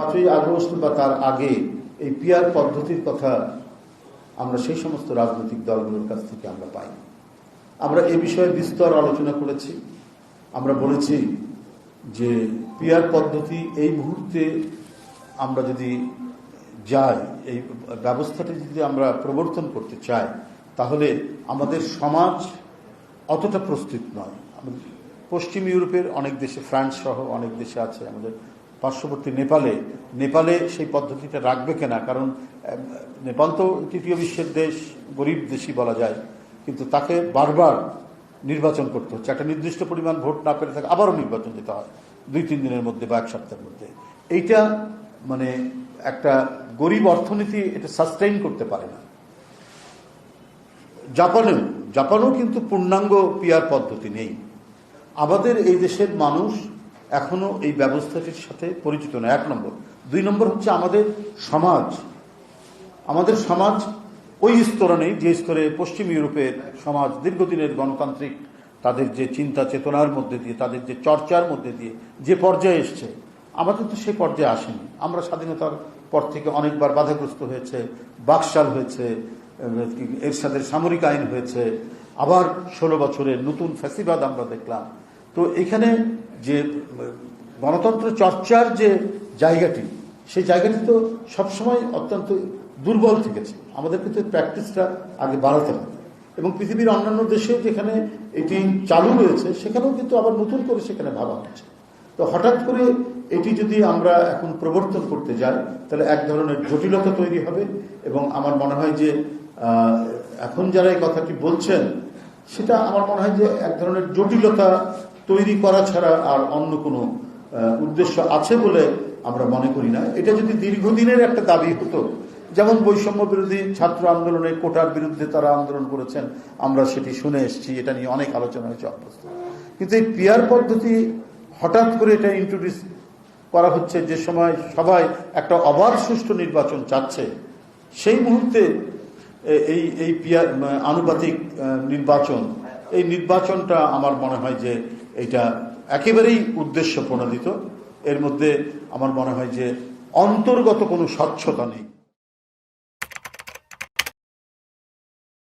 পাঁচই আগস্ট বা তার আগে এই পিয়ার পদ্ধতির কথা আমরা সেই সমস্ত রাজনৈতিক দলগুলোর কাছ থেকে আমরা পাই। আমরা এ বিষয়ে বিস্তর আলোচনা করেছি। আমরা বলেছি যে পিয়ার পদ্ধতি এই মুহূর্তে আমরা যদি যাই, এই ব্যবস্থাটি যদি আমরা প্রবর্তন করতে চাই, তাহলে আমাদের সমাজ অতটা প্রস্তুত নয়। পশ্চিম ইউরোপের অনেক দেশে, ফ্রান্স সহ অনেক দেশে আছে আমাদের পার্শ্ববর্তী নেপালে নেপালে সেই পদ্ধতিটা রাখবে কিনা? কারণ নেপাল তো তৃতীয় বিশ্বের দেশ, গরিব দেশই বলা যায়। কিন্তু তাকে বারবার নির্বাচন করতে হচ্ছে। একটা নির্দিষ্ট পরিমাণ ভোট না পেলে তাকে আবারও নির্বাচন দিতে হয়, দুই, তিন দিনের মধ্যে বা এক সপ্তাহের মধ্যে। এইটা মানে একটা গরিব অর্থনীতি এটা সাস্টেইন করতে পারে না। জাপানেও জাপানেও কিন্তু পূর্ণাঙ্গ পিয়ার পদ্ধতি নেই। আমাদের এই দেশের মানুষ এখনও এই ব্যবস্থাটির সাথে পরিচিত না এক নম্বর। দুই নম্বর হচ্ছে আমাদের সমাজ। আমাদের সমাজ ওই স্তরে নেই যে স্তরে পশ্চিম ইউরোপের সমাজ দীর্ঘদিনের গণতান্ত্রিক, তাদের যে চিন্তা চেতনার মধ্যে দিয়ে, তাদের যে চর্চার মধ্যে দিয়ে যে পর্যায়ে এসছে, আমাদের তো সে পর্যায়ে আসেনি। আমরা স্বাধীনতার পর থেকে অনেকবার বাধাগ্রস্ত হয়েছে, বাকশাল হয়েছে এর সাথে সামরিক আইন হয়েছে, আবার ষোলো বছরের নতুন ফ্যাসিবাদ আমরা দেখলাম। তো এখানে যে, গণতন্ত্র চর্চার যে জায়গাটি, সেই জায়গাটি তো সবসময় অত্যন্ত দুর্বল থেকেছে। আমাদের কিন্তু প্র্যাকটিসটা আগে বাড়াতে হবে। এবং পৃথিবীর অন্যান্য দেশেও যেখানে এটি চালু রয়েছে, সেখানেও কিন্তু আবার নতুন করে সেখানে ভাবা হচ্ছে। তো হঠাৎ করে এটি যদি আমরা এখন প্রবর্তন করতে যাই, তাহলে এক ধরনের জটিলতা তৈরি হবে। এবং আমার মনে হয় যে এখন যারা এই কথাটি বলছেন, সেটা আমার মনে হয় যে এক ধরনের জটিলতা তৈরি করা ছাড়া আর অন্য কোনো উদ্দেশ্য আছে বলে আমরা মনে করি না। এটা যদি দীর্ঘদিনের একটা দাবি হতো, যেমন বৈষম্য বিরোধী ছাত্র আন্দোলনে কোটার বিরুদ্ধে তারা আন্দোলন করেছেন, আমরা সেটি শুনে এসেছি, এটা নিয়ে অনেক আলোচনা হয়েছে অভ্যস্ত কিন্তু এই পিয়ার পদ্ধতি হঠাৎ করে এটা ইন্ট্রোডিউস করা হচ্ছে, যে সময় সবাই একটা অবাধ সুষ্ঠু নির্বাচন চাচ্ছে, সেই মুহূর্তে এই এই পিয়ার, আনুপাতিক নির্বাচন, এই নির্বাচনটা আমার মনে হয় যে এটা একেবারেই উদ্দেশ্য প্রণোদিত এর মধ্যে আমার মনে হয় যে অন্তর্গত কোনো স্বচ্ছতা নেই।